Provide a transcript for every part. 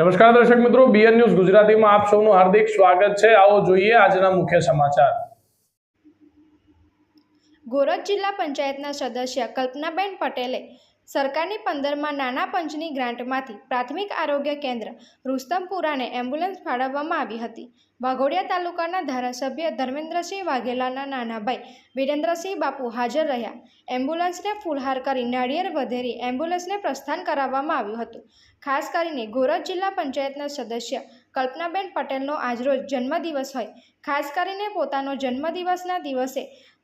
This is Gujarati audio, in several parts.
નમસ્કાર દર્શક મિત્રો બીએન ન્યૂઝ ગુજરાતીમાં આપ સૌનું હાર્દિક સ્વાગત છે. આવો જોઈએ આજના મુખ્ય સમાચાર. ગોરજ જિલ્લા પંચાયતના સદસ્ય કલ્પનાબેન પટેલે સરકારની પંદરમાં નાના પંચની ગ્રાન્ટમાંથી પ્રાથમિક આરોગ્ય કેન્દ્ર રુસ્તમપુરાને એમ્બ્યુલન્સ ફાળવવામાં આવી હતી. વાઘોડિયા તાલુકાના ધારાસભ્ય ધર્મેન્દ્રસિંહ વાઘેલાના નાનાભાઈ વિરેન્દ્રસિંહ બાપુ હાજર રહ્યા. એમ્બ્યુલન્સને ફૂલહાર કરી નાળિયેર વધેરી એમ્બ્યુલન્સને પ્રસ્થાન કરાવવામાં આવ્યું હતું. ખાસ કરીને ગોરજ જિલ્લા પંચાયતના સદસ્ય કલ્પનાબેન પટેલનો આજરોજ જન્મદિવસ હોય. ખાસ કરીને પોતાનો જન્મદિવસના દિવસે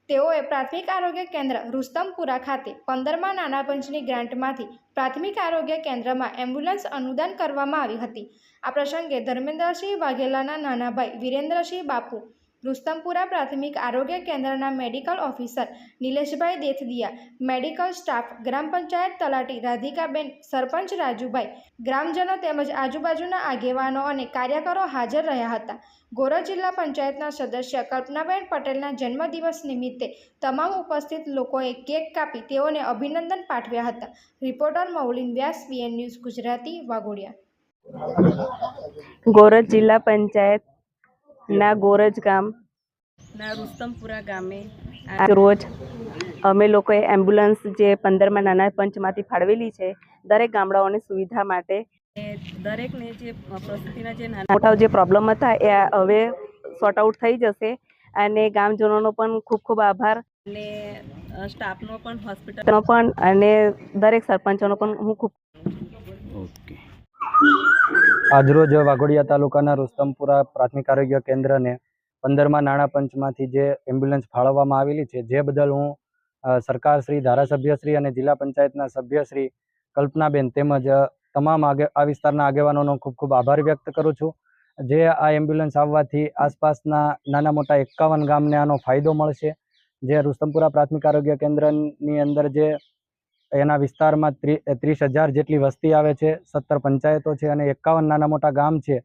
તેઓએ પ્રાથમિક આરોગ્ય કેન્દ્ર રુસ્તમપુરા ખાતે પંદરમાં નાના પંચની ગ્રાન્ટમાંથી પ્રાથમિક આરોગ્ય કેન્દ્રમાં એમ્બ્યુલન્સ અનુદાન કરવામાં આવી હતી. આ પ્રસંગે ધર્મેન્દ્રસિંહ વાઘેલાના નાના ભાઈ વિરેન્દ્રસિંહ બાપુ રુસ્તમપુરા પ્રાથમિક આરોગ્ય કેન્દ્રના medical officer Nileshbhai Dethadiya, medical staff, ગ્રામ પંચાયત તલાટી રાધિકાબેન, સરપંચ રાજુભાઈ, ગ્રામજનો તેમજ આજુબાજુના આગેવાનો અને કાર્યકરો હાજર રહ્યા હતા. ગોરા જિલ્લા પંચાયતના સદસ્ય કલ્પનાબેન પટેલના જન્મદિવસ નિમિત્તે તમામ ઉપસ્થિત લોકોએ કેક કાપી તેઓને અભિનંદન પાઠવ્યા હતા. Reporter Maulin Vyas VN news Gujarati, Waghodia. Goraj જિલ્લા પંચાયતના ગોરજ ગામ. ના રુસ્તમપુરા ગામે રોજ અમે લોકોએ એમ્બ્યુલન્સ જે પંદરમાં નાના પંચમાંથી ફાળવેલી છે દરેક ગામડાઓની સુવિધા માટે દરેકને જે પ્રસૂતિના જે નાના મોટા જે પ્રોબ્લેમ હતા એ હવે સોર્ટ આઉટ થઈ જશે. અને ગામજનોનો પણ ખૂબ ખૂબ આભાર. અને સ્ટાફનો પણ હોસ્પિટલનો પણ અને દરેક સરપંચોનો પણ હું ખૂબ આજરોજ વાઘોડિયા તાલુકાના રુસ્તમપુરા પ્રાથમિક આરોગ્ય કેન્દ્રને પંદરમાં નાણાં પંચમાંથી જે એમ્બ્યુલન્સ ફાળવવામાં આવેલી છે, જે બદલ હું સરકારશ્રી, ધારાસભ્યશ્રી અને જિલ્લા પંચાયતના સભ્યશ્રી કલ્પનાબેન તેમજ તમામ આગે, આ વિસ્તારના આગેવાનોનો ખૂબ ખૂબ આભાર વ્યક્ત કરું છું. જે આ એમ્બ્યુલન્સ આવવાથી આસપાસના નાના મોટા એકાવન ગામને આનો ફાયદો મળશે. જે રુસ્તમપુરા પ્રાથમિક આરોગ્ય કેન્દ્રની અંદર જે એના વિસ્તારમાં ત્રી ત્રીસ હજાર જેટલી વસ્તી આવે છે, સત્તર પંચાયતો છે અને એકાવન નાના મોટા ગામ છે,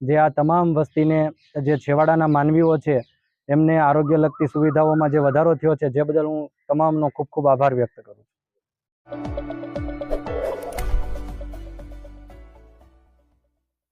જે આ તમામ વસ્તીને, જે છેવાડાના માનવીઓ છે, એમને આરોગ્ય લગતી સુવિધાઓમાં જે વધારો થયો છે, જે બદલ હું તમામનો ખૂબ ખૂબ આભાર વ્યક્ત કરું